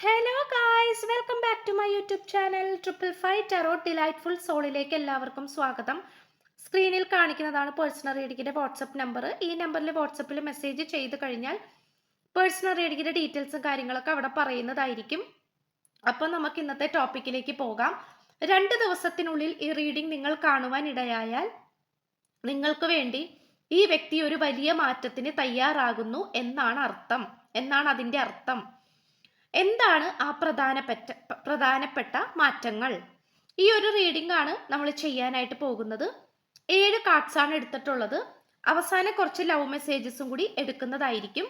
Hello guys welcome back to my YouTube channel triple five tarot delightful സോളിലേക്ക് എല്ലാവർക്കും സ്വാഗതം. സ്ക്രീനിൽ കാണിക്കുന്നതാണ് പേഴ്സണൽ റീഡിങ്ങിന്റെ വാട്സപ്പ് നമ്പർ ഈ നമ്പറിൽ വാട്സപ്പിൽ മെസ്സേജ് ചെയ്ത് കഴിഞ്ഞാൽ പേഴ്സണൽ റീഡിങ്ങിന്റെ ഡീറ്റെയിൽസും കാര്യങ്ങളൊക്കെ അവിടെ പറയുന്നതായിരിക്കും. അപ്പോൾ നമുക്ക് ഇന്നത്തെ ടോപ്പിക്കിലേക്ക് പോകാം. രണ്ട് ദിവസത്തിനുള്ളിൽ ഈ റീഡിംഗ് നിങ്ങൾ കാണുവാൻ ഇടയായാൽ നിങ്ങൾക്ക് വേണ്ടി ഈ വ്യക്തി ഒരു വലിയ മാറ്റത്തിന് തയ്യാറാകുന്നു എന്നാണ് അർത്ഥം. എന്നാണ് അതിന്റെ അർത്ഥം? എന്താണ് ആ പ്രധാനപ്പെട്ട പ്രധാനപ്പെട്ട മാറ്റങ്ങൾ? ഈ ഒരു റീഡിംഗ് ആണ് നമ്മൾ ചെയ്യാനായിട്ട് പോകുന്നത്. ഏഴ് കാർഡ്സ് ആണ് എടുത്തിട്ടുള്ളത്. അവസാനം കുറച്ച് ലവ് മെസ്സേജസും കൂടി എടുക്കുന്നതായിരിക്കും.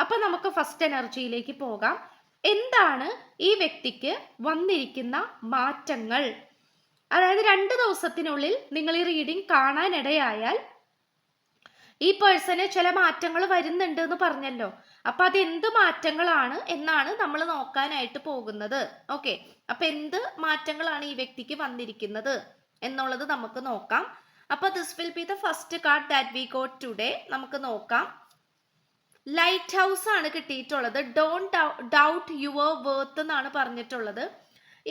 അപ്പൊ നമുക്ക് ഫസ്റ്റ് എനർജിയിലേക്ക് പോകാം. എന്താണ് ഈ വ്യക്തിക്ക് വന്നിരിക്കുന്ന മാറ്റങ്ങൾ? അതായത് രണ്ട് ദിവസത്തിനുള്ളിൽ നിങ്ങൾ ഈ റീഡിംഗ് കാണാനിടയായാൽ ഈ പേഴ്സന് ചില മാറ്റങ്ങൾ വരുന്നുണ്ട് എന്ന് പറഞ്ഞല്ലോ. അപ്പൊ അത് എന്ത് മാറ്റങ്ങളാണ് എന്നാണ് നമ്മൾ നോക്കാനായിട്ട് പോകുന്നത്. ഓക്കെ അപ്പൊ എന്ത് മാറ്റങ്ങളാണ് ഈ വ്യക്തിക്ക് വന്നിരിക്കുന്നത് എന്നുള്ളത് നമുക്ക് നോക്കാം. അപ്പൊ this will be the first card that we got today നമുക്ക് നോക്കാം. ലൈറ്റ് ഹൗസ് ആണ് കിട്ടിയിട്ടുള്ളത്. ഡോൺ ഡൗട്ട് യുവർ വേർത്ത് എന്നാണ് പറഞ്ഞിട്ടുള്ളത്.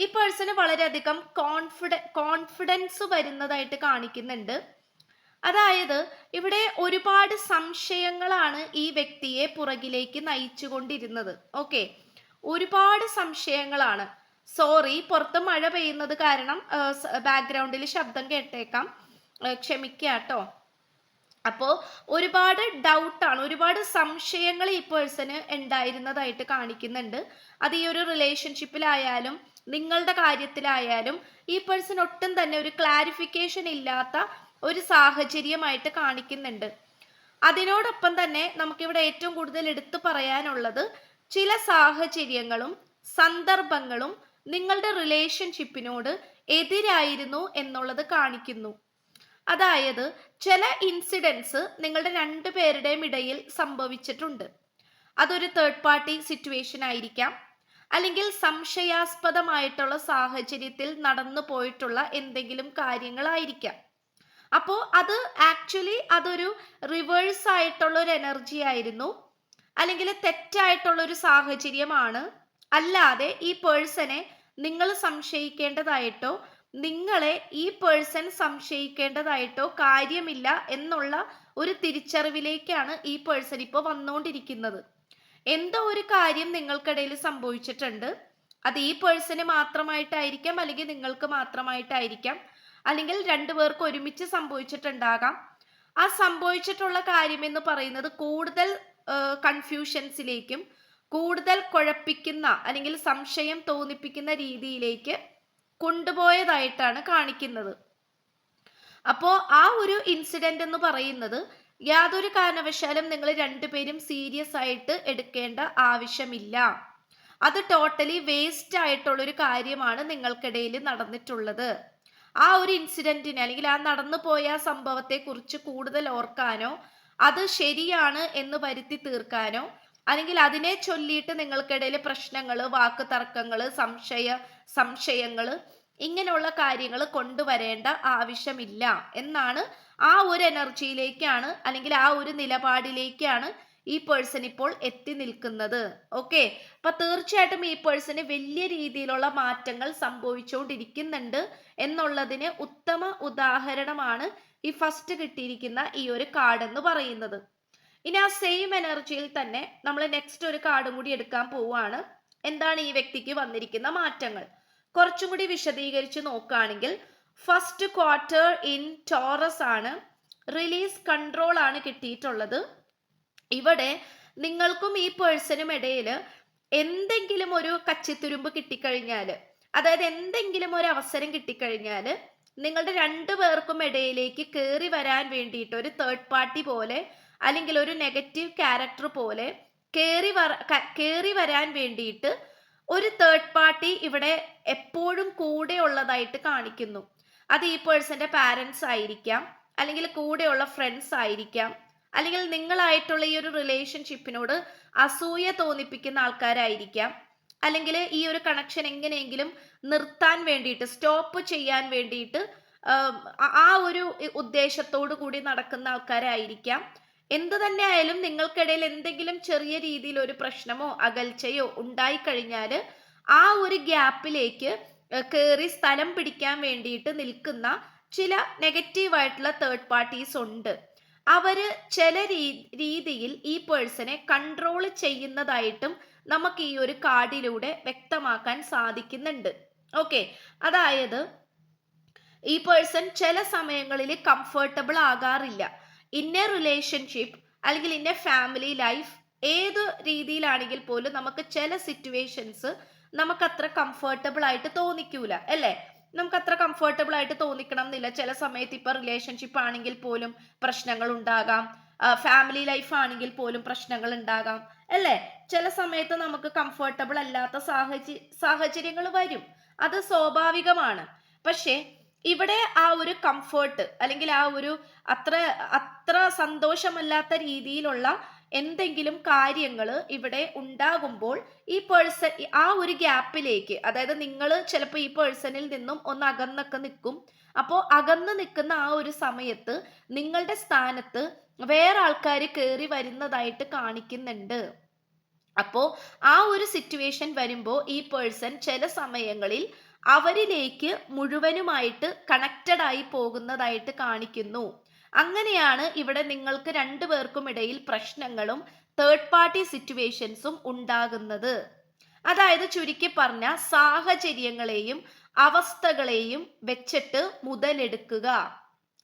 ഈ പേഴ്സണ് വളരെയധികം കോൺഫിഡ കോൺഫിഡൻസ് വരുന്നതായിട്ട് കാണിക്കുന്നുണ്ട്. അതായത് ഇവിടെ ഒരുപാട് സംശയങ്ങളാണ് ഈ വ്യക്തിയെ പുറകിലേക്ക് നയിച്ചുകൊണ്ടിരുന്നത്. ഓക്കെ ഒരുപാട് സംശയങ്ങളാണ്. സോറി പുറത്ത് മഴ പെയ്യുന്നത് കാരണം ബാക്ക്ഗ്രൗണ്ടിൽ ശബ്ദം കേട്ടേക്കാം. ക്ഷമിക്കുക കേട്ടോ. അപ്പോൾ ഒരുപാട് ഡൗട്ടാണ് ഒരുപാട് സംശയങ്ങൾ ഈ പേഴ്സന് ഉണ്ടായിരുന്നതായിട്ട് കാണിക്കുന്നുണ്ട്. അത് ഈ ഒരു റിലേഷൻഷിപ്പിലായാലും നിങ്ങളുടെ കാര്യത്തിലായാലും ഈ പേഴ്സൺ ഒട്ടും തന്നെ ഒരു ക്ലാരിഫിക്കേഷൻ ഇല്ലാത്ത ഒരു സാഹചര്യമായിട്ട് കാണിക്കുന്നുണ്ട്. അതിനോടൊപ്പം തന്നെ നമുക്കിവിടെ ഏറ്റവും കൂടുതൽ എടുത്തു പറയാനുള്ളത് ചില സാഹചര്യങ്ങളും സന്ദർഭങ്ങളും നിങ്ങളുടെ റിലേഷൻഷിപ്പിനോട് എതിരായിരുന്നു എന്നുള്ളത് കാണിക്കുന്നു. അതായത് ചില ഇൻസിഡൻസ് നിങ്ങളുടെ രണ്ടു പേരുടെയും ഇടയിൽ സംഭവിച്ചിട്ടുണ്ട്. അതൊരു തേർഡ് പാർട്ടി സിറ്റുവേഷൻ ആയിരിക്കാം. അല്ലെങ്കിൽ സംശയാസ്പദമായിട്ടുള്ള സാഹചര്യത്തിൽ നടന്നു പോയിട്ടുള്ള എന്തെങ്കിലും കാര്യങ്ങളായിരിക്കാം. അപ്പോൾ അത് ആക്ച്വലി അതൊരു റിവേഴ്സ് ആയിട്ടുള്ള ഒരു എനർജി ആയിരുന്നു. അല്ലെങ്കിൽ തെറ്റായിട്ടുള്ള ഒരു സാഹചര്യമാണ്. അല്ലാതെ ഈ പേഴ്സണെ നിങ്ങൾ സംശയിക്കേണ്ടതായിട്ടോ നിങ്ങളെ ഈ പേഴ്സൺ സംശയിക്കേണ്ടതായിട്ടോ കാര്യമില്ല എന്നുള്ള ഒരു തിരിച്ചറിവിലേക്കാണ് ഈ പേഴ്സൺ ഇപ്പോൾ വന്നുകൊണ്ടിരിക്കുന്നത് എന്തോ ഒരു കാര്യം നിങ്ങൾക്കിടയിൽ സംഭവിച്ചിട്ടുണ്ട്. അത് ഈ പേഴ്സണ് മാത്രമായിട്ടായിരിക്കാം അല്ലെങ്കിൽ നിങ്ങൾക്ക് മാത്രമായിട്ടായിരിക്കാം. അല്ലെങ്കിൽ രണ്ടു പേർക്ക് ഒരുമിച്ച് സംഭവിച്ചിട്ടുണ്ടാകാം. ആ സംഭവിച്ചിട്ടുള്ള കാര്യം എന്ന് പറയുന്നത് കൂടുതൽ കൺഫ്യൂഷൻസിലേക്കും കൂടുതൽ കുഴപ്പിക്കുന്ന അല്ലെങ്കിൽ സംശയം തോന്നിപ്പിക്കുന്ന രീതിയിലേക്ക് കൊണ്ടുപോയതായിട്ടാണ് കാണിക്കുന്നത്. അപ്പോൾ ആ ഒരു ഇൻസിഡന്റ് എന്ന് പറയുന്നത് യാതൊരു കാരണവശാലും നിങ്ങൾ രണ്ടുപേരും സീരിയസ് ആയിട്ട് എടുക്കേണ്ട ആവശ്യമില്ല. അത് ടോട്ടലി വേസ്റ്റ് ആയിട്ടുള്ളൊരു കാര്യമാണ് നിങ്ങൾക്കിടയിൽ നടന്നിട്ടുള്ളത്. ആ ഒരു ഇൻസിഡന്റിനെ അല്ലെങ്കിൽ ആ നടന്നു പോയ സംഭവത്തെ കുറിച്ച് കൂടുതൽ ഓർക്കാനോ അത് ശരിയാണ് എന്ന് വരുത്തി തീർക്കാനോ അല്ലെങ്കിൽ അതിനെ ചൊല്ലിയിട്ട് നിങ്ങൾക്കിടയിൽ പ്രശ്നങ്ങൾ വാക്ക് തർക്കങ്ങൾ സംശയ സംശയങ്ങൾ ഇങ്ങനെയുള്ള കാര്യങ്ങൾ കൊണ്ടുവരേണ്ട ആവശ്യമില്ല എന്നാണ് ആ ഒരു എനർജിയിലേക്കാണ് അല്ലെങ്കിൽ ആ ഒരു നിലപാടിലേക്കാണ് ഈ പേഴ്സൺ ഇപ്പോൾ എത്തി നിൽക്കുന്നത്. ഓക്കെ അപ്പൊ തീർച്ചയായിട്ടും ഈ പേഴ്സന് വലിയ രീതിയിലുള്ള മാറ്റങ്ങൾ സംഭവിച്ചുകൊണ്ടിരിക്കുന്നുണ്ട് എന്നുള്ളതിന് ഉത്തമ ഉദാഹരണമാണ് ഈ ഫസ്റ്റ് കിട്ടിയിരിക്കുന്ന ഈ ഒരു കാർഡ് എന്ന് പറയുന്നത്. ഇനി ആ സെയിം എനർജിയിൽ തന്നെ നമ്മൾ നെക്സ്റ്റ് ഒരു കാർഡും കൂടി എടുക്കാൻ പോവുകയാണ്. എന്താണ് ഈ വ്യക്തിക്ക് വന്നിരിക്കുന്ന മാറ്റങ്ങൾ? കുറച്ചും കൂടി വിശദീകരിച്ച് നോക്കുകയാണെങ്കിൽ ഫസ്റ്റ് ക്വാർട്ടർ ഇൻ ടോറസ് ആണ്. റിലീസ് കൺട്രോൾ ആണ് കിട്ടിയിട്ടുള്ളത്. ഇവിടെ നിങ്ങൾക്കും ഈ പേഴ്സണും ഇടയിൽ എന്തെങ്കിലും ഒരു കച്ചിത്തുരുമ്പ് കിട്ടിക്കഴിഞ്ഞാൽ അതായത് എന്തെങ്കിലും ഒരു അവസരം കിട്ടിക്കഴിഞ്ഞാൽ നിങ്ങളുടെ രണ്ടു പേർക്കും ഇടയിലേക്ക് കയറി വരാൻ വേണ്ടിയിട്ട് ഒരു തേർഡ് പാർട്ടി പോലെ അല്ലെങ്കിൽ ഒരു നെഗറ്റീവ് ക്യാരക്ടർ പോലെ കയറി വര കയറി വരാൻ വേണ്ടിയിട്ട് ഒരു തേർഡ് പാർട്ടി ഇവിടെ എപ്പോഴും കൂടെ ഉള്ളതായിട്ട് കാണിക്കുന്നു. അത് ഈ പേഴ്സന്റെ പാരൻസ് ആയിരിക്കാം അല്ലെങ്കിൽ കൂടെയുള്ള ഫ്രണ്ട്സ് ആയിരിക്കാം. അല്ലെങ്കിൽ നിങ്ങളായിട്ടുള്ള ഈ ഒരു റിലേഷൻഷിപ്പിനോട് അസൂയ തോന്നിപ്പിക്കുന്ന ആൾക്കാരായിരിക്കാം. അല്ലെങ്കിൽ ഈ ഒരു കണക്ഷൻ എങ്ങനെയെങ്കിലും നിർത്താൻ വേണ്ടിയിട്ട് സ്റ്റോപ്പ് ചെയ്യാൻ വേണ്ടിയിട്ട് ആ ഒരു ഉദ്ദേശത്തോടു കൂടി നടക്കുന്ന ആൾക്കാരായിരിക്കാം. എന്തു തന്നെ ആയാലും നിങ്ങൾക്കിടയിൽ എന്തെങ്കിലും ചെറിയ രീതിയിൽ ഒരു പ്രശ്നമോ അകൽച്ചയോ ഉണ്ടായിക്കഴിഞ്ഞാൽ ആ ഒരു ഗ്യാപ്പിലേക്ക് കയറി സ്ഥലം പിടിക്കാൻ വേണ്ടിയിട്ട് നിൽക്കുന്ന ചില നെഗറ്റീവായിട്ടുള്ള തേർഡ് പാർട്ടീസ് ഉണ്ട്. അവർ ചില രീതിയിൽ ഈ പേഴ്സണെ കൺട്രോൾ ചെയ്യുന്നതായിട്ടും നമുക്ക് ഈ ഒരു കാർഡിലൂടെ വ്യക്തമാക്കാൻ സാധിക്കുന്നുണ്ട്. ഓക്കെ. അതായത് ഈ പേഴ്സൺ ചില സമയങ്ങളിൽ കംഫർട്ടബിൾ ആകാറില്ല. ഇന്ന റിലേഷൻഷിപ്പ് അല്ലെങ്കിൽ ഇന്ന ഫാമിലി ലൈഫ് ഏത് രീതിയിലാണെങ്കിൽ പോലും നമുക്ക് ചില സിറ്റുവേഷൻസ് നമുക്ക് അത്ര കംഫർട്ടബിൾ ആയിട്ട് തോന്നിക്കൂല. അല്ലേ? നമുക്ക് അത്ര കംഫർട്ടബിൾ ആയിട്ട് തോന്നിക്കണം എന്നില്ല ചില സമയത്ത് ഇപ്പൊ റിലേഷൻഷിപ്പ് ആണെങ്കിൽ പോലും പ്രശ്നങ്ങൾ ഉണ്ടാകാം. ഫാമിലി ലൈഫ് ആണെങ്കിൽ പോലും പ്രശ്നങ്ങൾ ഉണ്ടാകാം. അല്ലേ? ചില സമയത്ത് നമുക്ക് കംഫർട്ടബിൾ അല്ലാത്ത സാഹചര്യ സാഹചര്യങ്ങൾ വരും. അത് സ്വാഭാവികമാണ്. പക്ഷേ ഇവിടെ ആ ഒരു കംഫേർട്ട് അല്ലെങ്കിൽ ആ ഒരു അത്ര അത്ര സന്തോഷമല്ലാത്ത രീതിയിലുള്ള എന്തെങ്കിലും കാര്യങ്ങൾ ഇവിടെ ഉണ്ടാകുമ്പോൾ ഈ പേഴ്സൺ ആ ഒരു ഗ്യാപ്പിലേക്ക് അതായത് നിങ്ങൾ ചിലപ്പോൾ ഈ പേഴ്സണിൽ നിന്നും ഒന്ന് അകന്നൊക്കെ നിൽക്കും. അപ്പോൾ അകന്ന് നിൽക്കുന്ന ആ ഒരു സമയത്ത് നിങ്ങളുടെ സ്ഥാനത്ത് വേറെ ആൾക്കാർ കയറി വരുന്നതായിട്ട് കാണിക്കുന്നുണ്ട്. അപ്പോൾ ആ ഒരു സിറ്റുവേഷൻ വരുമ്പോൾ ഈ പേഴ്സൺ ചില സമയങ്ങളിൽ അവരിലേക്ക് മുഴുവനുമായിട്ട് കണക്റ്റഡ് ആയി പോകുന്നതായിട്ട് കാണിക്കുന്നു. അങ്ങനെയാണ് ഇവിടെ നിങ്ങൾക്ക് രണ്ടു പേർക്കും ഇടയിൽ പ്രശ്നങ്ങളും തേർഡ് പാർട്ടി സിറ്റുവേഷൻസും ഉണ്ടാകുന്നത്. അതായത് ചുരുക്കി പറഞ്ഞ സാഹചര്യങ്ങളെയും അവസ്ഥകളെയും വെച്ചിട്ട് മുതലെടുക്കുക.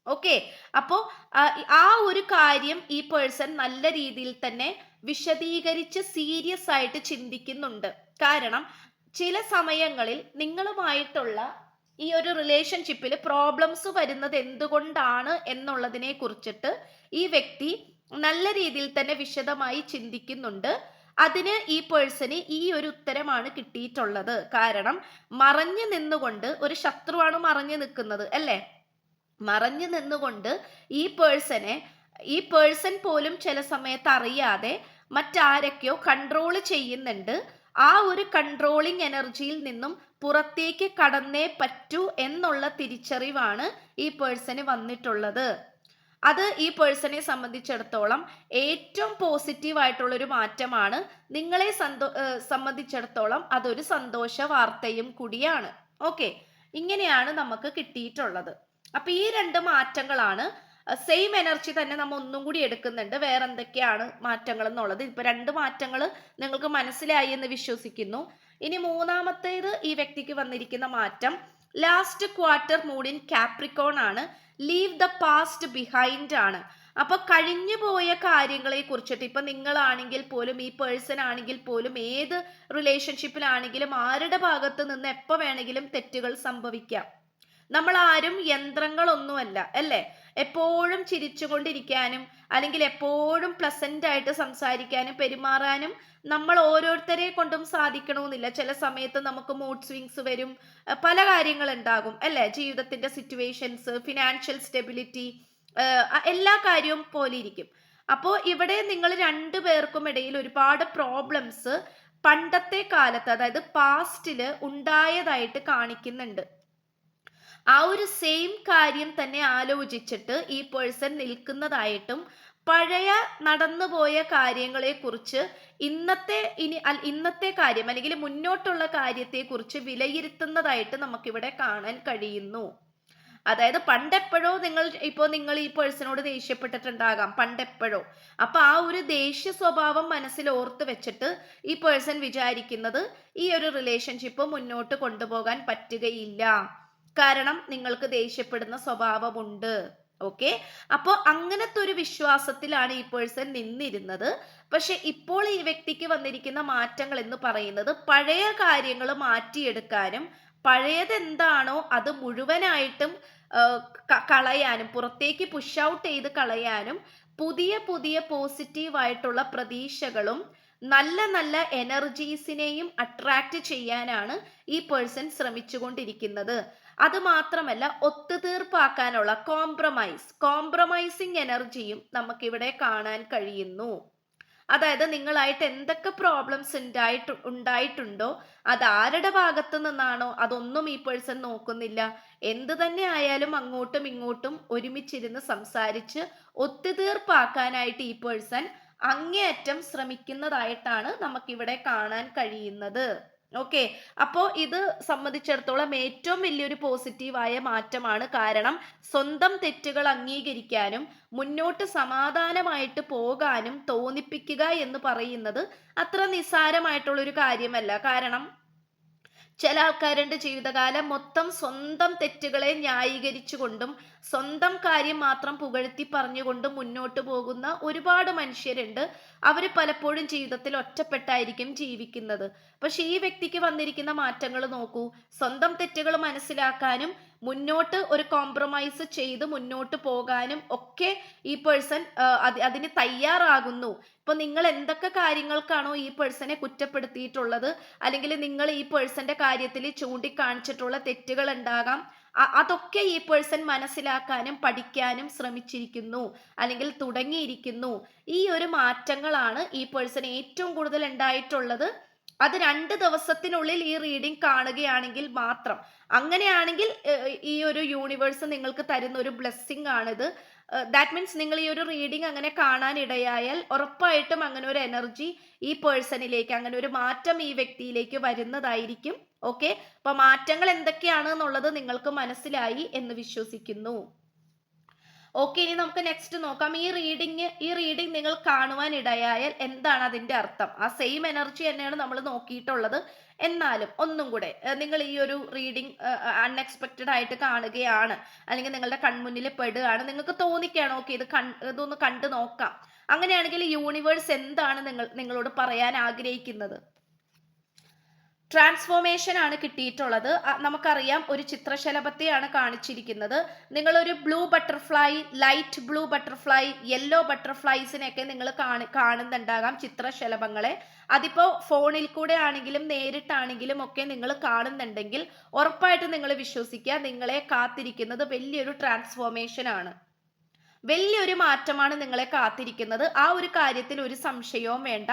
ഓക്കെ അപ്പോ ആ ഒരു കാര്യം ഈ പേഴ്സൺ നല്ല രീതിയിൽ തന്നെ വിശദീകരിച്ച് സീരിയസ് ആയിട്ട് ചിന്തിക്കുന്നുണ്ട്. കാരണം ചില സമയങ്ങളിൽ നിങ്ങളുമായിട്ടുള്ള ഈ ഒരു റിലേഷൻഷിപ്പിൽ പ്രോബ്ലംസ് വരുന്നത് എന്തുകൊണ്ടാണ് എന്നുള്ളതിനെ കുറിച്ചിട്ട് ഈ വ്യക്തി നല്ല രീതിയിൽ തന്നെ വിശദമായി ചിന്തിക്കുന്നുണ്ട്. അതിന് ഈ പേഴ്സന് ഈ ഒരു ഉത്തരമാണ് കിട്ടിയിട്ടുള്ളത്. കാരണം മറഞ്ഞു നിന്നുകൊണ്ട് ഒരു ശത്രുവാണ് മറഞ്ഞു നിൽക്കുന്നത് അല്ലേ? മറഞ്ഞു നിന്നുകൊണ്ട് ഈ പേഴ്സനെ ഈ പേഴ്സൺ പോലും ചില സമയത്ത് അറിയാതെ മറ്റാരൊക്കെയോ കൺട്രോൾ ചെയ്യുന്നുണ്ട്. ആ ഒരു കൺട്രോളിങ് എനർജിയിൽ നിന്നും പുറത്തേക്ക് കടന്നേ പറ്റൂ എന്നുള്ള തിരിച്ചറിവാണ് ഈ പേഴ്സന് വന്നിട്ടുള്ളത്. അത് ഈ പേഴ്സണെ സംബന്ധിച്ചിടത്തോളം ഏറ്റവും പോസിറ്റീവ് ആയിട്ടുള്ളൊരു മാറ്റമാണ്. നിങ്ങളെ സന്തോ സംബന്ധിച്ചിടത്തോളം അതൊരു സന്തോഷ വാർത്തയും കൂടിയാണ്. ഓക്കെ. ഇങ്ങനെയാണ് നമുക്ക് കിട്ടിയിട്ടുള്ളത്. അപ്പൊ ഈ രണ്ട് മാറ്റങ്ങളാണ് സെയിം എനർജി തന്നെ നമ്മൾ ഒന്നും കൂടി എടുക്കുന്നുണ്ട്. വേറെ എന്തൊക്കെയാണ് മാറ്റങ്ങൾ എന്നുള്ളത് ഇപ്പൊ രണ്ട് മാറ്റങ്ങൾ നിങ്ങൾക്ക് മനസ്സിലായി എന്ന് വിശ്വസിക്കുന്നു. ഇനി മൂന്നാമത്തേത് ഈ വ്യക്തിക്ക് വന്നിരിക്കുന്ന മാറ്റം. ലാസ്റ്റ് ക്വാർട്ടർ മൂഡിൻ കാപ്രിക്കോൺ ആണ്. ലീവ് ദ പാസ്റ്റ് ബിഹൈൻഡ് ആണ്. അപ്പൊ കഴിഞ്ഞു പോയ കാര്യങ്ങളെ കുറിച്ചിട്ട് ഇപ്പൊ നിങ്ങളാണെങ്കിൽ പോലും ഈ പേഴ്സൺ ആണെങ്കിൽ പോലും ഏത് റിലേഷൻഷിപ്പിലാണെങ്കിലും ആരുടെ ഭാഗത്ത് നിന്ന് എപ്പോ വേണമെങ്കിലും തെറ്റുകൾ സംഭവിക്കാം. നമ്മൾ ആരും യന്ത്രങ്ങളൊന്നുമല്ല അല്ലേ? എപ്പോഴും ചിരിച്ചുകൊണ്ടിരിക്കാനും അല്ലെങ്കിൽ എപ്പോഴും പ്ലസന്റ് ആയിട്ട് സംസാരിക്കാനും പെരുമാറാനും നമ്മൾ ഓരോരുത്തരെ കൊണ്ടും സാധിക്കണമെന്നില്ല. ചില സമയത്ത് നമുക്ക് മൂഡ് സ്വിങ്സ് വരും. പല കാര്യങ്ങൾ ഉണ്ടാകും അല്ലേ ജീവിതത്തിന്റെ സിറ്റുവേഷൻസ് ഫിനാൻഷ്യൽ സ്റ്റെബിലിറ്റി എല്ലാ കാര്യവും പോലെ ഇരിക്കും. അപ്പോൾ ഇവിടെ നിങ്ങൾ രണ്ടു പേർക്കും ഇടയിൽ ഒരുപാട് പ്രോബ്ലംസ് പണ്ടത്തെ കാലത്ത് അതായത് പാസ്റ്റിൽ ഉണ്ടായതായിട്ട് കാണിക്കുന്നുണ്ട്. ആ ഒരു സെയിം കാര്യം തന്നെ ആലോചിച്ചിട്ട് ഈ പേഴ്സൺ നിൽക്കുന്നതായിട്ടും പഴയ നടന്നുപോയ കാര്യങ്ങളെ കുറിച്ച് ഇന്നത്തെ ഇനി ഇന്നത്തെ കാര്യം അല്ലെങ്കിൽ മുന്നോട്ടുള്ള കാര്യത്തെ കുറിച്ച് വിലയിരുത്തുന്നതായിട്ട് നമുക്കിവിടെ കാണാൻ കഴിയുന്നു. അതായത് പണ്ടെപ്പോഴോ നിങ്ങൾ ഇപ്പോൾ നിങ്ങൾ ഈ പേഴ്സണോട് ദേഷ്യപ്പെട്ടിട്ടുണ്ടാകാം പണ്ടെപ്പോഴോ. അപ്പൊ ആ ഒരു ദേഷ്യ സ്വഭാവം മനസ്സിൽ ഓർത്ത് വെച്ചിട്ട് ഈ പേഴ്സൺ വിചാരിക്കുന്നത് ഈ ഒരു റിലേഷൻഷിപ്പ് മുന്നോട്ട് കൊണ്ടുപോകാൻ പറ്റുകയില്ല. കാരണം നിങ്ങൾക്ക് ദേഷ്യപ്പെടുന്ന സ്വഭാവമുണ്ട്. ഓക്കെ അപ്പോ അങ്ങനത്തെ ഒരു വിശ്വാസത്തിലാണ് ഈ പേഴ്സൺ നിന്നിരുന്നത്. പക്ഷെ ഇപ്പോൾ ഈ വ്യക്തിക്ക് വന്നിരിക്കുന്ന മാറ്റങ്ങൾ എന്ന് പറയുന്നത് പഴയ കാര്യങ്ങൾ മാറ്റിയെടുക്കാനും പഴയത് എന്താണോ അത് മുഴുവനായിട്ടും കളയാനും പുറത്തേക്ക് പുഷ് ഔട്ട് ചെയ്ത് കളയാനും പുതിയ പുതിയ പോസിറ്റീവായിട്ടുള്ള പ്രതീക്ഷകളും നല്ല നല്ല എനർജീസിനെയും അട്രാക്റ്റ് ചെയ്യാനാണ് ഈ പേഴ്സൺ ശ്രമിച്ചുകൊണ്ടിരിക്കുന്നത്. അത് മാത്രമല്ല ഒത്തുതീർപ്പാക്കാനുള്ള കോംപ്രമൈസ് കോംപ്രമൈസിങ് എനർജിയും നമുക്കിവിടെ കാണാൻ കഴിയുന്നു. അതായത് നിങ്ങളായിട്ട് എന്തൊക്കെ പ്രോബ്ലംസ് ഉണ്ടായിട്ട് ഉണ്ടായിട്ടുണ്ടോ അത് ആരുടെ ഭാഗത്തു നിന്നാണോ അതൊന്നും ഈ പേഴ്സൺ നോക്കുന്നില്ല. എന്ത് തന്നെ ആയാലും അങ്ങോട്ടും ഇങ്ങോട്ടും ഒരുമിച്ചിരുന്ന് സംസാരിച്ച് ഒത്തുതീർപ്പാക്കാനായിട്ട് ഈ പേഴ്സൺ അങ്ങേയറ്റം ശ്രമിക്കുന്നതായിട്ടാണ് നമുക്കിവിടെ കാണാൻ കഴിയുന്നത്. ഓക്കെ അപ്പോ ഇത് സംബന്ധിച്ചിടത്തോളം ഏറ്റവും വലിയൊരു പോസിറ്റീവായ മാറ്റമാണ്. കാരണം സ്വന്തം തെറ്റുകൾ അംഗീകരിക്കാനും മുന്നോട്ട് സമാധാനമായിട്ട് പോകാനും തോന്നിപ്പിക്കുക എന്ന് പറയുന്നത് അത്ര നിസ്സാരമായിട്ടുള്ളൊരു കാര്യമല്ല. കാരണം ചില ആൾക്കാരുടെ ജീവിതകാലം മൊത്തം സ്വന്തം തെറ്റുകളെ ന്യായീകരിച്ചുകൊണ്ടും സ്വന്തം കാര്യം മാത്രം പുകഴ്ത്തി പറഞ്ഞുകൊണ്ട് മുന്നോട്ട് പോകുന്ന ഒരുപാട് മനുഷ്യരുണ്ട്. അവർ പലപ്പോഴും ജീവിതത്തിൽ ഒറ്റപ്പെട്ടായിരിക്കും ജീവിക്കുന്നത്. പക്ഷെ ഈ വ്യക്തിക്ക് വന്നിരിക്കുന്ന മാറ്റങ്ങൾ നോക്കൂ. സ്വന്തം തെറ്റുകൾ മനസ്സിലാക്കാനും മുന്നോട്ട് ഒരു കോംപ്രമൈസ് ചെയ്ത് മുന്നോട്ട് പോകാനും ഒക്കെ ഈ പേഴ്സൺ അതിന് തയ്യാറാകുന്നു. ഇപ്പൊ നിങ്ങൾ എന്തൊക്കെ കാര്യങ്ങൾക്കാണോ ഈ പേഴ്സണെ കുറ്റപ്പെടുത്തിയിട്ടുള്ളത്? അല്ലെങ്കിൽ നിങ്ങൾ ഈ പേഴ്സന്റെ കാര്യത്തിൽ ചൂണ്ടിക്കാണിച്ചിട്ടുള്ള തെറ്റുകൾ ഉണ്ടാകാം. അതൊക്കെ ഈ പേഴ്സൺ മനസ്സിലാക്കാനും പഠിക്കാനും ശ്രമിച്ചിരിക്കുന്നു അല്ലെങ്കിൽ തുടങ്ങിയിരിക്കുന്നു. ഈ ഒരു മാറ്റങ്ങളാണ് ഈ പേഴ്സൺ ഏറ്റവും കൂടുതൽ ഉണ്ടായിട്ടുള്ളത്. അത് രണ്ട് ദിവസത്തിനുള്ളിൽ ഈ റീഡിംഗ് കാണുകയാണെങ്കിൽ മാത്രം. അങ്ങനെയാണെങ്കിൽ ഈ ഒരു യൂണിവേഴ്സ് നിങ്ങൾക്ക് തരുന്ന ഒരു ബ്ലെസ്സിങ് ആണിത്. ദാറ്റ് മീൻസ് നിങ്ങൾ ഈ ഒരു റീഡിംഗ് അങ്ങനെ കാണാൻ ഇടയായാൽ ഉറപ്പായിട്ടും അങ്ങനെ ഒരു എനർജി ഈ പേഴ്സണിലേക്ക് അങ്ങനെ ഒരു മാറ്റം ഈ വ്യക്തിയിലേക്ക് വരുന്നതായിരിക്കും. ഓക്കെ അപ്പൊ മാറ്റങ്ങൾ എന്തൊക്കെയാണ് എന്നുള്ളത് നിങ്ങൾക്ക് മനസ്സിലായി എന്ന് വിശ്വസിക്കുന്നു. ഓക്കെ ഇനി നമുക്ക് നെക്സ്റ്റ് നോക്കാം. ഈ റീഡിങ് ഈ റീഡിങ് നിങ്ങൾ കാണുവാൻ ഇടയായാൽ എന്താണ് അതിന്റെ അർത്ഥം? ആ സെയിം എനർജി തന്നെയാണ് നമ്മൾ നോക്കിയിട്ടുള്ളത്. എന്നാലും ഒന്നും കൂടെ നിങ്ങൾ ഈ ഒരു റീഡിംഗ് അൺഎക്സ്പെക്റ്റഡ് ആയിട്ട് കാണുകയാണ് അല്ലെങ്കിൽ നിങ്ങളുടെ കൺമുന്നിൽ പെടുകയാണ് നിങ്ങൾക്ക് തോന്നിക്കുകയാണ്? ഓക്കെ ഇത് ഇതൊന്ന് കണ്ടു നോക്കാം. അങ്ങനെയാണെങ്കിൽ യൂണിവേഴ്സ് എന്താണ് നിങ്ങൾ നിങ്ങളോട് പറയാൻ ആഗ്രഹിക്കുന്നത്? ട്രാൻസ്ഫോർമേഷൻ ആണ് കിട്ടിയിട്ടുള്ളത് നമുക്കറിയാം ഒരു ചിത്രശലഭത്തെയാണ് കാണിച്ചിരിക്കുന്നത്. നിങ്ങളൊരു blue butterfly light blue butterfly yellow ബട്ടർഫ്ലൈസിനെയൊക്കെ നിങ്ങൾ കാണി കാണുന്നുണ്ടാകാം ചിത്രശലഭങ്ങളെ. അതിപ്പോൾ ഫോണിൽ കൂടെ ആണെങ്കിലും നേരിട്ടാണെങ്കിലും ഒക്കെ നിങ്ങൾ കാണുന്നുണ്ടെങ്കിൽ ഉറപ്പായിട്ട് നിങ്ങൾ വിശ്വസിക്കുക നിങ്ങളെ കാത്തിരിക്കുന്നത് വലിയൊരു ട്രാൻസ്ഫോർമേഷൻ ആണ് വലിയൊരു മാറ്റമാണ് നിങ്ങളെ കാത്തിരിക്കുന്നത്. ആ ഒരു കാര്യത്തിൽ ഒരു സംശയവും വേണ്ട.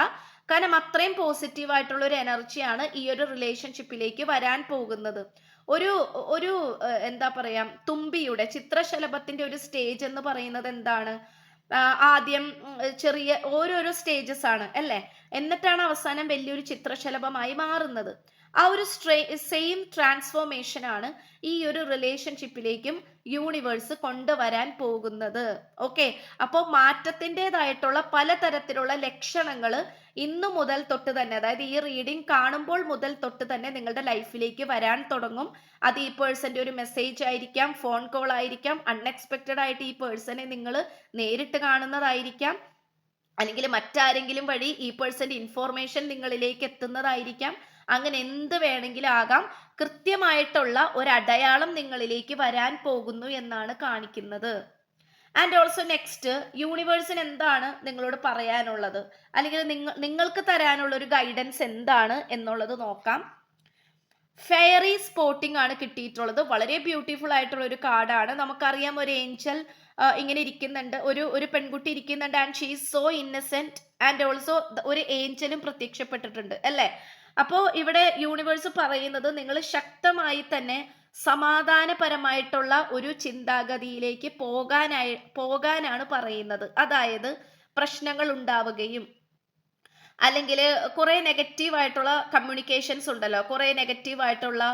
കാരണം അത്രയും പോസിറ്റീവ് ആയിട്ടുള്ള ഒരു എനർജിയാണ് ഈ ഒരു റിലേഷൻഷിപ്പിലേക്ക് വരാൻ പോകുന്നത്. ഒരു ഒരു എന്താ പറയാ തുമ്പിയുടെ ചിത്രശലഭത്തിന്റെ ഒരു സ്റ്റേജ് എന്ന് പറയുന്നത് എന്താണ്? ആദ്യം ചെറിയ ഓരോരോ സ്റ്റേജസ് ആണ് അല്ലേ? എന്നിട്ടാണ് അവസാനം വലിയൊരു ചിത്രശലഭമായി മാറുന്നത്. ആ ഒരു സ്ട്രേ സെയിം ട്രാൻസ്ഫോർമേഷൻ ആണ് ഈ ഒരു റിലേഷൻഷിപ്പിലേക്കും യൂണിവേഴ്സ് കൊണ്ടുവരാൻ പോകുന്നത്. ഓക്കെ അപ്പോൾ മാറ്റത്തിന്റെതായിട്ടുള്ള പലതരത്തിലുള്ള ലക്ഷണങ്ങൾ ഇന്നു മുതൽ തൊട്ട് തന്നെ അതായത് ഈ റീഡിംഗ് കാണുമ്പോൾ മുതൽ തൊട്ട് തന്നെ നിങ്ങളുടെ ലൈഫിലേക്ക് വരാൻ തുടങ്ങും. അത് ഈ പേഴ്സന്റെ ഒരു മെസ്സേജ് ആയിരിക്കാം ഫോൺ കോൾ ആയിരിക്കാം അൺഎക്സ്പെക്റ്റഡ് ആയിട്ട് ഈ പേഴ്സണെ നിങ്ങൾ നേരിട്ട് കാണുന്നതായിരിക്കാം. അല്ലെങ്കിൽ മറ്റാരെങ്കിലും വഴി ഈ പേഴ്സന്റെ ഇൻഫോർമേഷൻ നിങ്ങളിലേക്ക് എത്തുന്നതായിരിക്കാം. അങ്ങനെ എന്ത് വേണമെങ്കിലും ആകാം. കൃത്യമായിട്ടുള്ള ഒരു അടയാളം നിങ്ങളിലേക്ക് വരാൻ പോകുന്നു എന്നാണ് കാണിക്കുന്നത്. ആൻഡ് ഓൾസോ നെക്സ്റ്റ് യൂണിവേഴ്സിന് എന്താണ് നിങ്ങളോട് പറയാനുള്ളത്? അല്ലെങ്കിൽ നിങ്ങൾ നിങ്ങൾക്ക് തരാനുള്ള ഒരു ഗൈഡൻസ് എന്താണ് എന്നുള്ളത് നോക്കാം. ഫെയറി സ്പോട്ടിംഗ് ആണ് കിട്ടിയിട്ടുള്ളത്. വളരെ ബ്യൂട്ടിഫുൾ ആയിട്ടുള്ള ഒരു കാർഡാണ് നമുക്കറിയാം ഒരു ഏഞ്ചൽ ഇങ്ങനെ ഇരിക്കുന്നുണ്ട്. ഒരു ഒരു പെൺകുട്ടി ഇരിക്കുന്നുണ്ട്. And she so innocent and also ഒരു ഏഞ്ചലും പ്രത്യക്ഷപ്പെട്ടിട്ടുണ്ട്. അല്ലേ? അപ്പോൾ ഇവിടെ യൂണിവേഴ്സ് പറയുന്നത് നിങ്ങൾ ശക്തമായി തന്നെ സമാധാനപരമായിട്ടുള്ള ഒരു ചിന്താഗതിയിലേക്ക് പോകാനായി പോകാനാണ് പറയുന്നത്. അതായത് പ്രശ്നങ്ങൾ ഉണ്ടാവുകയും അല്ലെങ്കിൽ കുറേ നെഗറ്റീവ് ആയിട്ടുള്ള കമ്മ്യൂണിക്കേഷൻസ് ഉണ്ടല്ലോ. കുറേ നെഗറ്റീവ് ആയിട്ടുള്ള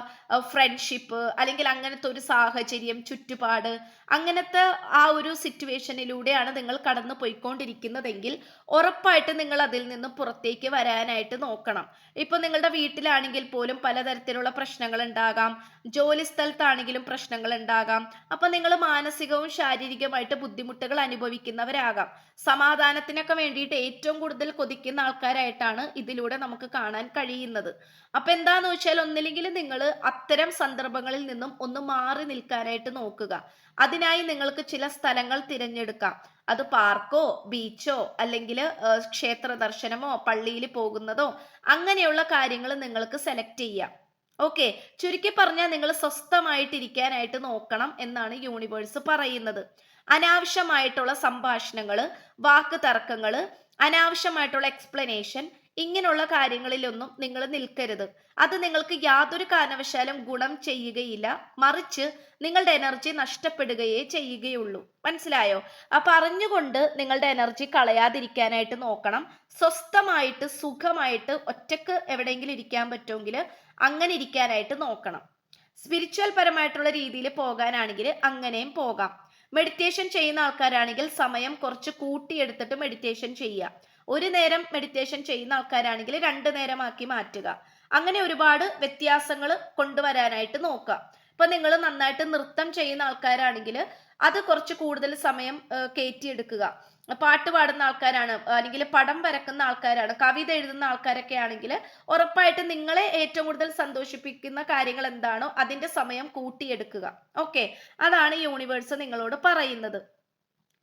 ഫ്രണ്ട്ഷിപ്പ് അല്ലെങ്കിൽ അങ്ങനത്തെ ഒരു സാഹചര്യം ചുറ്റുപാട് അങ്ങനത്തെ ആ ഒരു സിറ്റുവേഷനിലൂടെയാണ് നിങ്ങൾ കടന്നു പോയിക്കൊണ്ടിരിക്കുന്നതെങ്കിൽ ഉറപ്പായിട്ട് നിങ്ങൾ അതിൽ നിന്ന് പുറത്തേക്ക് വരാനായിട്ട് നോക്കണം. ഇപ്പൊ നിങ്ങളുടെ വീട്ടിലാണെങ്കിൽ പോലും പലതരത്തിലുള്ള പ്രശ്നങ്ങൾ ഉണ്ടാകാം ജോലി സ്ഥലത്താണെങ്കിലും പ്രശ്നങ്ങൾ ഉണ്ടാകാം അപ്പൊ നിങ്ങൾ മാനസികവും ശാരീരികമായിട്ട് ബുദ്ധിമുട്ടുകൾ അനുഭവിക്കുന്നവരാകാം. സമാധാനത്തിനൊക്കെ വേണ്ടിയിട്ട് ഏറ്റവും കൂടുതൽ കൊതിക്കുന്ന ആൾക്കാരായിട്ടാണ് ഇതിലൂടെ നമുക്ക് കാണാൻ കഴിയുന്നത്. അപ്പൊ എന്താന്ന് വെച്ചാൽ ഒന്നില്ലെങ്കിൽ നിങ്ങൾ അത്തരം സന്ദർഭങ്ങളിൽ നിന്നും ഒന്ന് മാറി നിൽക്കാനായിട്ട് നോക്കുക. അതിനായി നിങ്ങൾക്ക് ചില സ്ഥലങ്ങൾ തിരഞ്ഞെടുക്കാം. അത് പാർക്കോ ബീച്ചോ അല്ലെങ്കിൽ ക്ഷേത്ര ദർശനമോ പള്ളിയിൽ പോകുന്നതോ അങ്ങനെയുള്ള കാര്യങ്ങൾ നിങ്ങൾക്ക് സെലക്ട് ചെയ്യാം. ഓക്കെ ചുരുക്കി പറഞ്ഞാൽ നിങ്ങൾ സ്വസ്ഥമായിട്ടിരിക്കാനായിട്ട് നോക്കണം എന്നാണ് യൂണിവേഴ്സ് പറയുന്നത്. അനാവശ്യമായിട്ടുള്ള സംഭാഷണങ്ങൾ വാക്ക് തർക്കങ്ങൾ അനാവശ്യമായിട്ടുള്ള എക്സ്പ്ലനേഷൻ ഇങ്ങനെയുള്ള കാര്യങ്ങളിലൊന്നും നിങ്ങൾ നിൽക്കരുത്. അത് നിങ്ങൾക്ക് യാതൊരു കാരണവശാലും ഗുണം ചെയ്യുകയില്ല. മറിച്ച് നിങ്ങളുടെ എനർജി നഷ്ടപ്പെടുകയേ ചെയ്യുകയുള്ളൂ. മനസ്സിലായോ? അപ്പൊ അറിഞ്ഞുകൊണ്ട് നിങ്ങളുടെ എനർജി കളയാതിരിക്കാനായിട്ട് നോക്കണം. സ്വസ്ഥമായിട്ട് സുഖമായിട്ട് ഒറ്റയ്ക്ക് എവിടെയെങ്കിലും ഇരിക്കാൻ പറ്റുമെങ്കിൽ അങ്ങനെ ഇരിക്കാനായിട്ട് നോക്കണം. സ്പിരിച്വൽ പരമായിട്ടുള്ള രീതിയിൽ പോകാനാണെങ്കിൽ അങ്ങനെയും പോകാം. മെഡിറ്റേഷൻ ചെയ്യുന്ന ആൾക്കാരാണെങ്കിൽ സമയം കുറച്ച് കൂട്ടിയെടുത്തിട്ട് മെഡിറ്റേഷൻ ചെയ്യുക. ഒരു നേരം മെഡിറ്റേഷൻ ചെയ്യുന്ന ആൾക്കാരാണെങ്കിൽ രണ്ട് നേരമാക്കി മാറ്റുക. അങ്ങനെ ഒരുപാട് വ്യത്യാസങ്ങൾ കൊണ്ടുവരാനായിട്ട് നോക്കുക. ഇപ്പൊ നിങ്ങൾ നന്നായിട്ട് നൃത്തം ചെയ്യുന്ന ആൾക്കാരാണെങ്കിൽ അത് കുറച്ച് കൂടുതൽ സമയം കയറ്റിയെടുക്കുക പാട്ട് പാടുന്ന ആൾക്കാരാണ് അല്ലെങ്കിൽ പടം വരക്കുന്ന ആൾക്കാരാണ് കവിത എഴുതുന്ന ആൾക്കാരൊക്കെ ആണെങ്കിൽ ഉറപ്പായിട്ട് നിങ്ങളെ ഏറ്റവും കൂടുതൽ സന്തോഷിപ്പിക്കുന്ന കാര്യങ്ങൾ എന്താണോ അതിന്റെ സമയം കൂട്ടിയെടുക്കുക. ഓക്കെ? അതാണ് യൂണിവേഴ്സ് നിങ്ങളോട് പറയുന്നത്.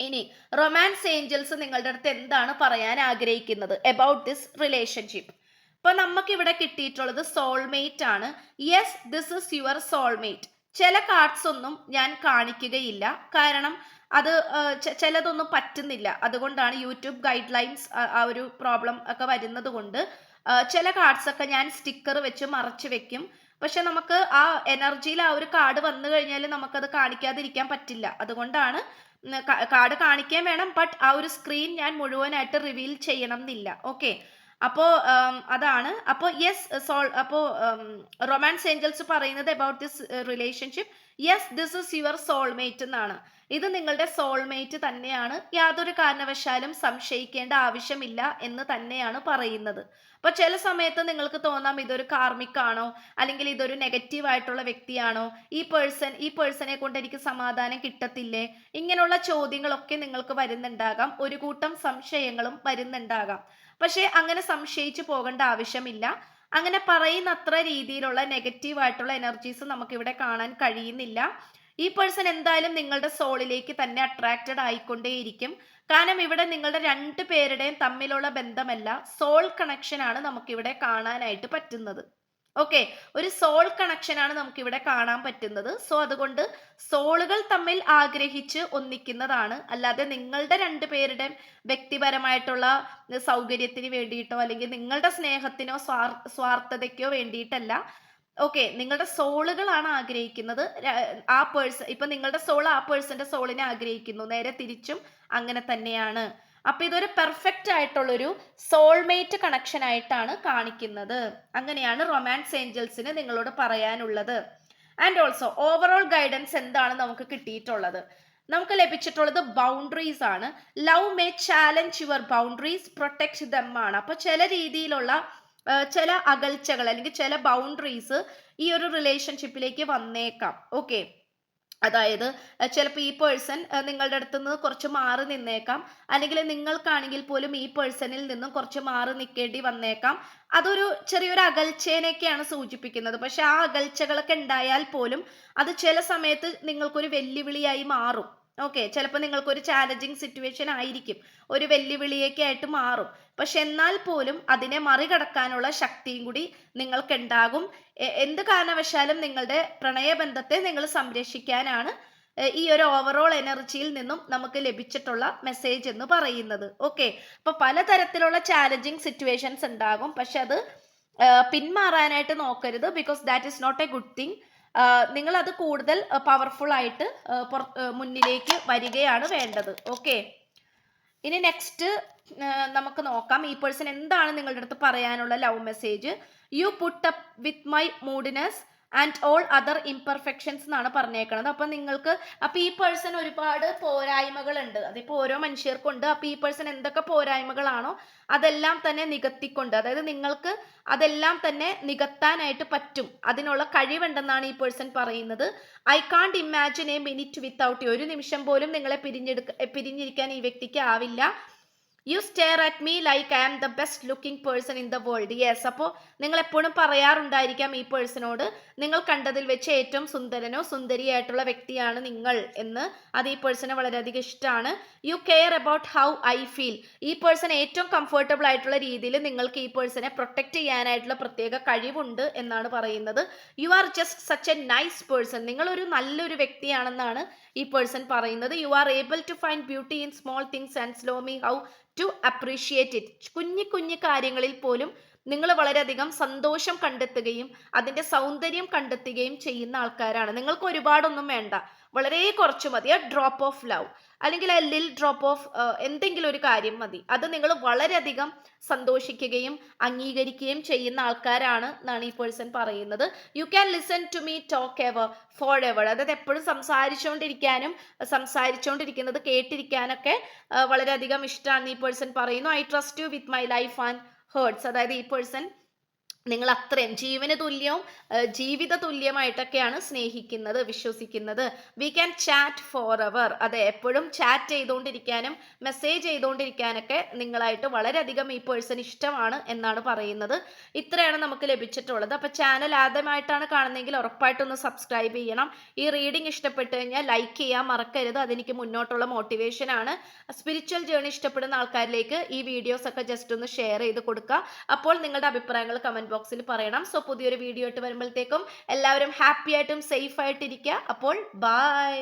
ഇനി റൊമാൻസ് ഏഞ്ചൽസ് നിങ്ങളുടെ അടുത്ത് എന്താണ് പറയാൻ ആഗ്രഹിക്കുന്നത്? എബൌട്ട് ദിസ് റിലേഷൻഷിപ്പ് ഇപ്പൊ നമുക്ക് ഇവിടെ കിട്ടിയിട്ടുള്ളത് സോൾമേറ്റ് ആണ്. Yes this is your soulmate ചില കാർഡ്സ് ഒന്നും ഞാൻ കാണിക്കുകയില്ല. കാരണം അത് ചിലതൊന്നും പറ്റുന്നില്ല. അതുകൊണ്ടാണ് യൂട്യൂബ് ഗൈഡ് ലൈൻസ് ആ ഒരു പ്രോബ്ലം ഒക്കെ വരുന്നത് കൊണ്ട് ചില കാർഡ്സ് ഒക്കെ ഞാൻ സ്റ്റിക്കർ വെച്ച് മറച്ചു വെക്കും. പക്ഷെ നമുക്ക് ആ എനർജിയിൽ ആ ഒരു കാർഡ് വന്നു കഴിഞ്ഞാൽ നമുക്കത് കാണിക്കാതിരിക്കാൻ പറ്റില്ല. അതുകൊണ്ടാണ് കാർഡ് കാണിക്കുകയും വേണം ബട്ട് ആ ഒരു സ്ക്രീൻ ഞാൻ മുഴുവനായിട്ട് റിവീൽ ചെയ്യണം എന്നില്ല. ഓക്കെ അപ്പോൾ അതാണ്. അപ്പോൾ യെസ് സോൾ അപ്പോൾ റൊമാൻസ് ഏഞ്ചൽസ് പറയുന്നത് about this relationship yes this is your soulmate എന്നാണ്. ഇത് നിങ്ങളുടെ സോൾമേറ്റ് തന്നെയാണ്. യാതൊരു കാരണവശാലും സംശയിക്കേണ്ട ആവശ്യമില്ല എന്ന് തന്നെയാണ് പറയുന്നത്. അപ്പൊ ചില സമയത്ത് നിങ്ങൾക്ക് തോന്നാം ഇതൊരു കാർമിക്കാണോ അല്ലെങ്കിൽ ഇതൊരു നെഗറ്റീവ് ആയിട്ടുള്ള വ്യക്തിയാണോ? ഈ പേഴ്സൺ ഈ പേഴ്സണെ കൊണ്ട് എനിക്ക് സമാധാനം കിട്ടത്തില്ലേ? ഇങ്ങനെയുള്ള ചോദ്യങ്ങളൊക്കെ നിങ്ങൾക്ക് വരുന്നുണ്ടാകാം. ഒരു കൂട്ടം സംശയങ്ങളും വരുന്നുണ്ടാകാം. പക്ഷേ അങ്ങനെ സംശയിച്ചു പോകേണ്ട ആവശ്യമില്ല. അങ്ങനെ പറയുന്നത്ര രീതിയിലുള്ള നെഗറ്റീവ് ആയിട്ടുള്ള എനർജീസ് നമുക്ക് ഇവിടെ കാണാൻ കഴിയുന്നില്ല. ഈ പേഴ്സൺ എന്തായാലും നിങ്ങളുടെ സോളിലേക്ക് തന്നെ അട്രാക്റ്റഡ് ആയിക്കൊണ്ടേയിരിക്കും. കാരണം ഇവിടെ നിങ്ങളുടെ രണ്ടു പേരുടെയും തമ്മിലുള്ള ബന്ധമല്ല സോൾ കണക്ഷനാണ് നമുക്കിവിടെ കാണാനായിട്ട് പറ്റുന്നത്. ഓക്കെ ഒരു സോൾ കണക്ഷൻ ആണ് നമുക്ക് ഇവിടെ കാണാൻ പറ്റുന്നത്. സോ അതുകൊണ്ട് സോളുകൾ തമ്മിൽ ആഗ്രഹിച്ച് ഒന്നിക്കുന്നതാണ്. അല്ലാതെ നിങ്ങളുടെ രണ്ടു പേരുടെ വ്യക്തിപരമായിട്ടുള്ള സൗകര്യത്തിന് വേണ്ടിയിട്ടോ അല്ലെങ്കിൽ നിങ്ങളുടെ സ്നേഹത്തിനോ സ്വാർ സ്വാർത്ഥതയ്ക്കോ വേണ്ടിയിട്ടല്ല. ഓക്കെ നിങ്ങളുടെ സോളുകളാണ് ആഗ്രഹിക്കുന്നത്. ആ പേഴ്സൺ ഇപ്പൊ നിങ്ങളുടെ സോൾ ആ പേഴ്സന്റെ സോളിനെ ആഗ്രഹിക്കുന്നു. നേരെ തിരിച്ചും അങ്ങനെ തന്നെയാണ്. അപ്പൊ ഇതൊരു പെർഫെക്റ്റ് ആയിട്ടുള്ളൊരു സോൾമേറ്റ് കണക്ഷൻ ആയിട്ടാണ് കാണിക്കുന്നത്. അങ്ങനെയാണ് റൊമാൻസ് ഏഞ്ചൽസിന് നിങ്ങളോട് പറയാനുള്ളത്. ആൻഡ് ഓൾസോ ഓവറോൾ ഗൈഡൻസ് എന്താണ് നമുക്ക് കിട്ടിയിട്ടുള്ളത്? നമുക്ക് ലഭിച്ചിട്ടുള്ളത് ബൗണ്ടറീസ് ആണ്. Love may challenge your boundaries protect them ആണ്. അപ്പൊ ചില രീതിയിലുള്ള ചില അകൽച്ചകൾ അല്ലെങ്കിൽ ചില ബൗണ്ടറീസ് ഈ ഒരു റിലേഷൻഷിപ്പിലേക്ക് വന്നേക്കാം. ഓക്കെ അതായത് ചിലപ്പോൾ ഈ പേഴ്സൺ നിങ്ങളുടെ അടുത്ത് നിന്ന് കുറച്ച് മാറി നിന്നേക്കാം. അല്ലെങ്കിൽ നിങ്ങൾക്കാണെങ്കിൽ പോലും ഈ പേഴ്സണിൽ നിന്നും കുറച്ച് മാറി നിൽക്കേണ്ടി വന്നേക്കാം. അതൊരു ചെറിയൊരു അകൽച്ചേനെയൊക്കെയാണ് സൂചിപ്പിക്കുന്നത്. പക്ഷെ ആ അകൽച്ചകളൊക്കെ ഉണ്ടായാൽ പോലും അത് ചില സമയത്ത് നിങ്ങൾക്കൊരു വെല്ലുവിളിയായി മാറും. ഓക്കെ ചിലപ്പോൾ നിങ്ങൾക്ക് ഒരു ചാലഞ്ചിങ് സിറ്റുവേഷൻ ആയിരിക്കും. ഒരു വെല്ലുവിളിയൊക്കെ ആയിട്ട് മാറും. പക്ഷെ എന്നാൽ പോലും അതിനെ മറികടക്കാനുള്ള ശക്തിയും കൂടി നിങ്ങൾക്ക് ഉണ്ടാകും എന്ത് കാരണവശാലും നിങ്ങളുടെ പ്രണയബന്ധത്തെ നിങ്ങൾ സംരക്ഷിക്കാനാണ് ഈ ഒരു ഓവറോൾ എനർജിയിൽ നിന്നും നമുക്ക് ലഭിച്ചിട്ടുള്ള മെസ്സേജ് എന്ന് പറയുന്നത്. ഓക്കെ അപ്പൊ പലതരത്തിലുള്ള ചാലഞ്ചിങ് സിറ്റുവേഷൻസ് ഉണ്ടാകും. പക്ഷെ അത് പിന്മാറാനായിട്ട് നോക്കരുത് because that is not a good thing നിങ്ങൾ അത് കൂടുതൽ പവർഫുൾ ആയിട്ട് മുന്നിലേക്ക് വരികയാണ് വേണ്ടത്. ഓക്കെ ഇനി നെക്സ്റ്റ് നമുക്ക് നോക്കാം. ഈ പേഴ്സൺ എന്താണ് നിങ്ങളുടെ അടുത്ത് പറയാനുള്ള love message you put up with my moodiness and all other imperfections എന്നാണ് പറഞ്ഞേക്കുന്നത് അപ്പം നിങ്ങൾക്ക് അപ്പം ഈ പേഴ്സൺ ഒരുപാട് പോരായ്മകളുണ്ട്. അതിപ്പോൾ ഓരോ മനുഷ്യർക്കുണ്ട്. അപ്പം ഈ പേഴ്സൺ എന്തൊക്കെ പോരായ്മകളാണോ അതെല്ലാം തന്നെ നികത്തിക്കൊണ്ട് അതായത് നിങ്ങൾക്ക് അതെല്ലാം തന്നെ നികത്താനായിട്ട് പറ്റും. അതിനുള്ള കഴിവുണ്ടെന്നാണ് ഈ പേഴ്സൺ പറയുന്നത്. I can't imagine a minute without ഒരു നിമിഷം പോലും നിങ്ങളെ പിരിഞ്ഞെടുക്ക പിരിഞ്ഞിരിക്കാൻ ഈ വ്യക്തിക്ക് ആവില്ല. You stare at me like I am the best looking person in the world yes അപ്പോൾ നിങ്ങൾ എപ്പോഴും പറയാറുണ്ടായിരിക്കാം ഈ പേഴ്സണോട് നിങ്ങൾ കണ്ടതിൽ വെച്ച് ഏറ്റവും സുന്ദരനോ സുന്ദരിയായിട്ടുള്ള വ്യക്തിയാണ് നിങ്ങൾ എന്ന്. അത് ഈ പേഴ്സണെ വളരെയധികം ഇഷ്ടമാണ് you care about how I feel ഈ പേഴ്സൺ ഏറ്റവും കംഫർട്ടബിൾ ആയിട്ടുള്ള രീതിയിൽ നിങ്ങൾക്ക് ഈ പേഴ്സണെ പ്രൊട്ടക്റ്റ് ചെയ്യാനായിട്ടുള്ള പ്രത്യേക കഴിവുണ്ട് എന്നാണ് പറയുന്നത്. You are just such a nice person നിങ്ങളൊരു നല്ലൊരു വ്യക്തിയാണെന്നാണ് ഈ പേഴ്സൺ പറയുന്നത് you are able to find beauty in small things and show me how to appreciate it കുഞ്ഞു കുഞ്ഞു കാര്യങ്ങളിൽ പോലും നിങ്ങൾ വളരെയധികം സന്തോഷം കണ്ടെത്തുകയും അതിന്റെ സൗന്ദര്യം കണ്ടെത്തുകയും ചെയ്യുന്ന ആൾക്കാരാണ്. നിങ്ങൾക്ക് ഒരുപാടൊന്നും വേണ്ട. വളരെ കുറച്ച് മതി. ആ ഡ്രോപ്പ് ഓഫ് ലവ് അല്ലെങ്കിൽ ആ ലിൽ ഡ്രോപ്പ് ഓഫ് എന്തെങ്കിലും ഒരു കാര്യം മതി. അത് നിങ്ങൾ വളരെയധികം സന്തോഷിക്കുകയും അംഗീകരിക്കുകയും ചെയ്യുന്ന ആൾക്കാരാണ് എന്നാണ് ഈ പേഴ്സൺ പറയുന്നത്. You can listen to me talk ever forever അതായത് എപ്പോഴും സംസാരിച്ചുകൊണ്ടിരിക്കാനും സംസാരിച്ചുകൊണ്ടിരിക്കുന്നത് കേട്ടിരിക്കാനൊക്കെ വളരെയധികം ഇഷ്ടമാണ് ഈ പേഴ്സൺ പറയുന്നു. I trust you with my life and hearts അതായത് ഈ പേഴ്സൺ നിങ്ങൾ അത്രയും ജീവന് തുല്യവും ജീവിത തുല്യമായിട്ടൊക്കെയാണ് സ്നേഹിക്കുന്നത് വിശ്വസിക്കുന്നത്. We can chat for hours അതെ എപ്പോഴും ചാറ്റ് ചെയ്തുകൊണ്ടിരിക്കാനും മെസ്സേജ് ചെയ്തുകൊണ്ടിരിക്കാനൊക്കെ നിങ്ങളായിട്ട് വളരെയധികം ഈ പേഴ്സൺ ഇഷ്ടമാണ് എന്നാണ് പറയുന്നത്. ഇത്രയാണ് നമുക്ക് ലഭിച്ചിട്ടുള്ളത്. അപ്പോൾ ചാനൽ ആദ്യമായിട്ടാണ് കാണുന്നതെങ്കിൽ ഉറപ്പായിട്ടൊന്ന് സബ്സ്ക്രൈബ് ചെയ്യണം. ഈ റീഡിംഗ് ഇഷ്ടപ്പെട്ടു കഴിഞ്ഞാൽ ലൈക്ക് ചെയ്യാൻ മറക്കരുത്. അതെനിക്ക് മുന്നോട്ടുള്ള മോട്ടിവേഷൻ ആണ്. സ്പിരിച്വൽ ജേണി ഇഷ്ടപ്പെടുന്ന ആൾക്കാരിലേക്ക് ഈ വീഡിയോസ് ഒക്കെ ജസ്റ്റ് ഒന്ന് ഷെയർ ചെയ്ത് കൊടുക്കുക. അപ്പോൾ നിങ്ങളുടെ അഭിപ്രായങ്ങൾ കമന്റ് ബോക്സിൽ പറയണം. സോ പുതിയൊരു വീഡിയോ ആയിട്ട് വരുമ്പോഴത്തേക്കും എല്ലാവരും ഹാപ്പി ആയിട്ടും സേഫ് ആയിട്ടിരിക്കുക. അപ്പോൾ ബൈ